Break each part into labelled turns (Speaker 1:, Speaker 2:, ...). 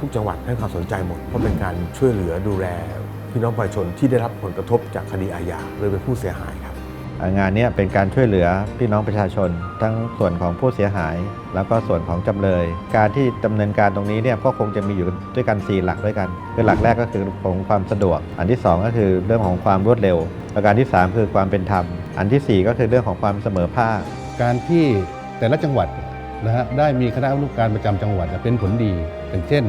Speaker 1: ทุกจังหวัดให้ความสนใจหมด เพราะเป็นการช่วยเหลือดูแลพี่น้องประชาชนที่ได้รับผลกระทบจากคดีอาญาหรือเป็นผู้เสียหายครับ
Speaker 2: งานเนี้เป็นการช่วยเหลือพี่น้องประชาชน ทั้งส่วนของผู้เสียหาย แล้วก็ส่วนของจำเลย การที่ดำเนินการตรงนี้เนี่ยก็คงจะมีอยู่ด้วยกัน 4 หลักด้วยกันคือหลักแรกก็คือของความสะดวก อันที่ 2 ก็คือเรื่องของความรวดเร็วประการที่ 3 คือความเป็นธรรม อันทีสี่4 ก็คือเรื่องของความเสมอภาค
Speaker 3: การที่แต่ละจังหวัดนะฮะได้มีคณะผู้การประจำจังหวัดเป็นผลดี อย่างเช่น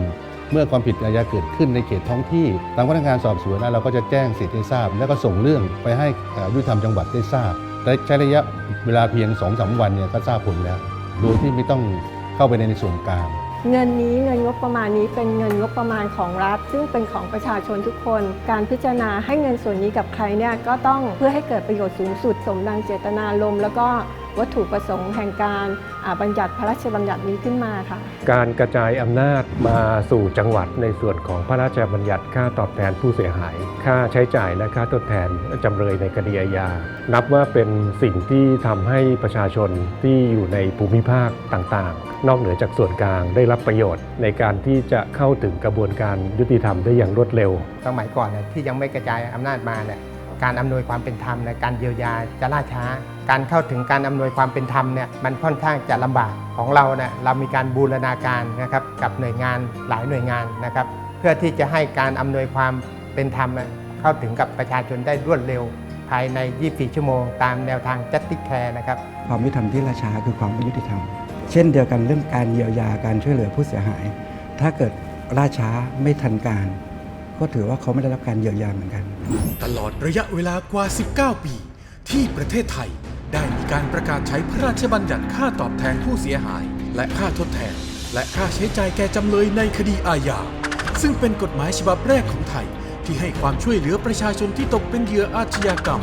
Speaker 3: เมื่อความผิดอาญาเกิดขึ้นในเขตท้องที่ทางพนักงานสอบสวนนะเราก็จะแจ้งสิทธิ์ให้ทราบ แล้วก็ส่งเรื่องไปให้ยุติธรรมจังหวัดได้ทราบใช้ระยะเวลาเพียง2อสวันเนี่ยก็ทราบผลแล้ว โดยที่ไม่ต้องเข้าไปในส่วนกลาง
Speaker 4: เงินนี้เงินงบประมาณนี้เป็นเงินงบประมาณของรัฐ ซึ่งเป็นของประชาชนทุกคน การพิจารณาให้เงินส่วนนี้กับใครเนี่ยก็ต้องเพื่อให้เกิดประโยชน์สูงสุด สมดังเจตนารมณ์แล้วก็ วัตถุประสงค์แห่งการอ่าบัญญัติพระราชบัญญัตินี้ขึ้นมาค่ะ
Speaker 5: การกระจายอำนาจมาสู่จังหวัดในส่วนของพระราชบัญญัติค่าตอบแทนผู้เสียหาย ค่าใช้จ่ายและค่าทดแทนจำเลยในคดีอาญา นับว่าเป็นสิ่งที่ทำให้ประชาชนที่อยู่ในภูมิภาคต่างๆ นอกเหนือจากส่วนกลางได้รับประโยชน์ ในการที่จะเข้าถึงกระบวนการยุติธรรมได้อย่างรวดเร็ว
Speaker 6: สมัยก่อนเนี่ยที่ยังไม่กระจายอำนาจมาเนี่ย การอำนวยความเป็นธรรมในการเยียวยาจะล่าช้า การเข้าถึงการอำนวยความเป็นธรรมเนี่ยมันค่อนข้างจะลำบากของเราเนี่ยเรามีการบูรณาการนะครับกับหน่วยงานหลายหน่วยงานนะครับ เพื่อที่จะให้การอำนวยความเป็นธรรมเนี่ยเข้าถึงกับประชาชนได้รวดเร็ว ภายใน 24 ชั่วโมง ตามแนวทางจัตติแคร์นะครับ
Speaker 7: ความยุติธรรมที่ล่าช้าคือความไม่ยุติธรรม เช่นเดียวกันเรื่องการเยียวยาการช่วยเหลือผู้เสียหาย ถ้าเกิดล่าช้าไม่ทันการ ก็ถือว่าเขาไม่ได้รับการเยียวยาเหมือนกัน
Speaker 8: ตลอดระยะเวลากว่า 19 ปี ที่ประเทศไทยได้มีการประกาศใช้พระราชบัญญัติค่าตอบแทนผู้เสียหาย และค่าทดแทน และค่าใช้จ่ายแก่จำเลยในคดีอาญาซึ่งเป็นกฎหมายฉบับแรกของไทย ที่ให้ความช่วยเหลือประชาชนที่ตกเป็นเหยื่ออาชญากรรม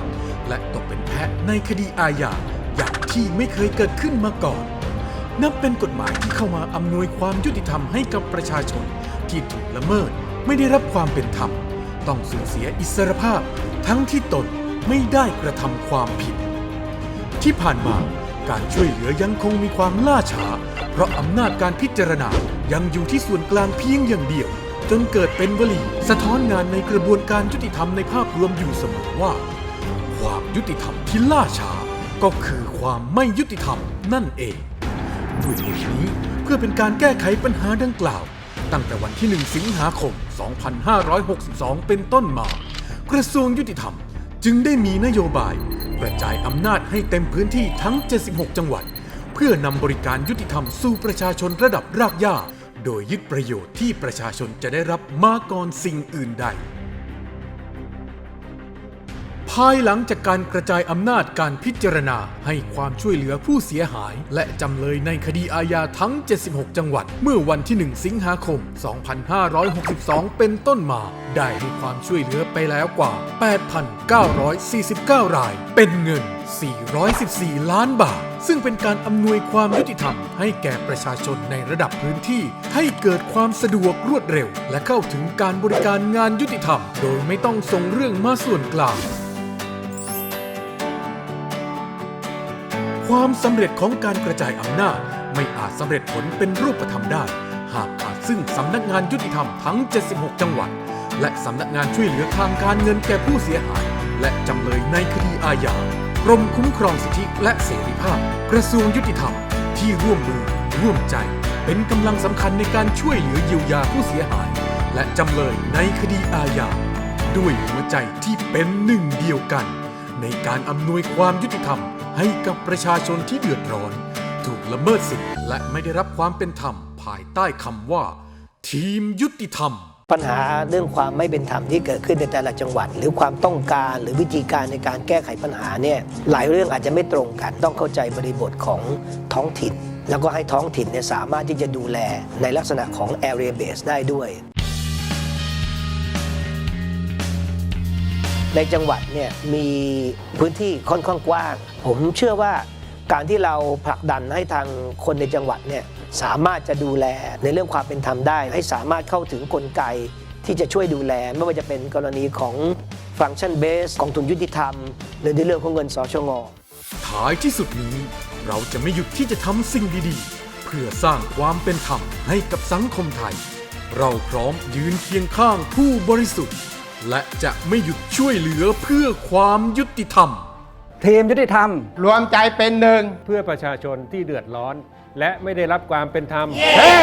Speaker 8: และตกเป็นแพะในคดีอาญาอย่างที่ไม่เคยเกิดขึ้นมาก่อน นับเป็นกฎหมายที่เข้ามาอำนวยความยุติธรรมให้กับประชาชนที่ถูกละเมิด ไม่ได้รับความเป็นธรรม ต้องสูญเสียอิสรภาพทั้งที่ตนไม่ได้กระทำความผิด ที่ผ่านมาการช่วยเหลือยังคงมีความล่าช้า เพราะอำนาจการพิจารณายังอยู่ที่ส่วนกลางเพียงอย่างเดียว จนเกิดเป็นวลี สะท้อนงานในกระบวนการยุติธรรมในภาพรวมอยู่เสมอว่า ความยุติธรรมที่ล่าช้าก็คือความไม่ยุติธรรมนั่นเองด้วยเหตุนี้เพื่อเป็นการแก้ไขปัญหาดังกล่าว ตั้งแต่วันที่ 1 สิงหาคม 2562 เป็นต้นมา กระทรวงยุติธรรมจึงได้มีนโยบาย กระจายอำนาจให้เต็มพื้นที่ทั้ง 76 จังหวัด เพื่อนำบริการยุติธรรมสู่ประชาชนระดับรากหญ้า โดยยึดประโยชน์ที่ประชาชนจะได้รับมาก่อนสิ่งอื่นใด ภายหลังจากการกระจายอำนาจการพิจารณา ให้ความช่วยเหลือผู้เสียหาย และจำเลยในคดีอาญาทั้ง 76 จังหวัด เมื่อวันที่ 1 สิงหาคม 2562 เป็นต้นมา ได้ให้ความช่วยเหลือไปแล้วกว่า 8,949 ราย เป็นเงิน 414 ล้านบาท ซึ่งเป็นการอำนวยความยุติธรรม ให้แก่ประชาชนในระดับพื้นที่ ให้เกิดความสะดวกรวดเร็ว และเข้าถึงการบริการงานยุติธรรม โดยไม่ต้องส่งเรื่องมาส่วนกลาง ความสำเร็จของการกระจายอำนาจไม่อาจสำเร็จผลเป็นรูปธรรมได้ หากขาดซึ่งสำนักงานยุติธรรมทั้ง 76 จังหวัด และสำนักงานช่วยเหลือทางการเงินแก่ผู้เสียหาย และจำเลยในคดีอาญากรมคุ้มครองสิทธิและเสรีภาพ กระทรวงยุติธรรมที่ร่วมมือ ร่วมใจ เป็นกำลังสำคัญในการช่วยเหลือเยียวยาผู้เสียหาย และจำเลยในคดีอาญาด้วยหัวใจที่เป็นหนึ่งเดียวกัน ในการอำนวยความยุติธรรม ให้กับประชาชนที่เดือดร้อน ถูกละเมิดสิทธิ์และไม่ได้รับความเป็นธรรม ภายใต้คำว่า ทีมยุติธรรม
Speaker 9: ปัญหาเรื่องความไม่เป็นธรรมที่เกิดขึ้นในแต่ละจังหวัด หรือความต้องการหรือวิธีการในการแก้ไขปัญหาเนี่ยหลายเรื่องอาจจะไม่ตรงกัน ต้องเข้าใจบริบทของท้องถิ่น แล้วก็ให้ท้องถิ่นเนี่ยสามารถที่จะดูแลในลักษณะของ area base ได้ด้วย ในจังหวัดเนี่ยมีพื้นที่ค่อนข้างกว้าง ผมเชื่อว่าการที่เราผลักดันให้ทางคนในจังหวัดเนี่ยสามารถจะดูแลในเรื่องความเป็นธรรมได้ ให้สามารถเข้าถึงกลไกที่จะช่วยดูแล ไม่ว่าจะเป็นกรณีของฟัง c t ชันเบสกองทุนยุติธรรม หรือในเรื่องของเงินสชง
Speaker 8: ท้ายที่สุดนี้ เราจะไม่หยุดที่จะทำสิ่งดีๆ เพื่อสร้างความเป็นธรรมให้กับสังคมไทย เราพร้อมยืนเคียงข้างผู้บริสุทธิ์ และจะไม่หยุดช่วยเหลือเพื่อความยุติธรรม
Speaker 7: ทีมยุติธรรม
Speaker 6: รวมใจเป็นหนึ่ง
Speaker 5: เพื่อประชาชนที่เดือดร้อน และไม่ได้รับความเป็นธรรม
Speaker 6: เฮ้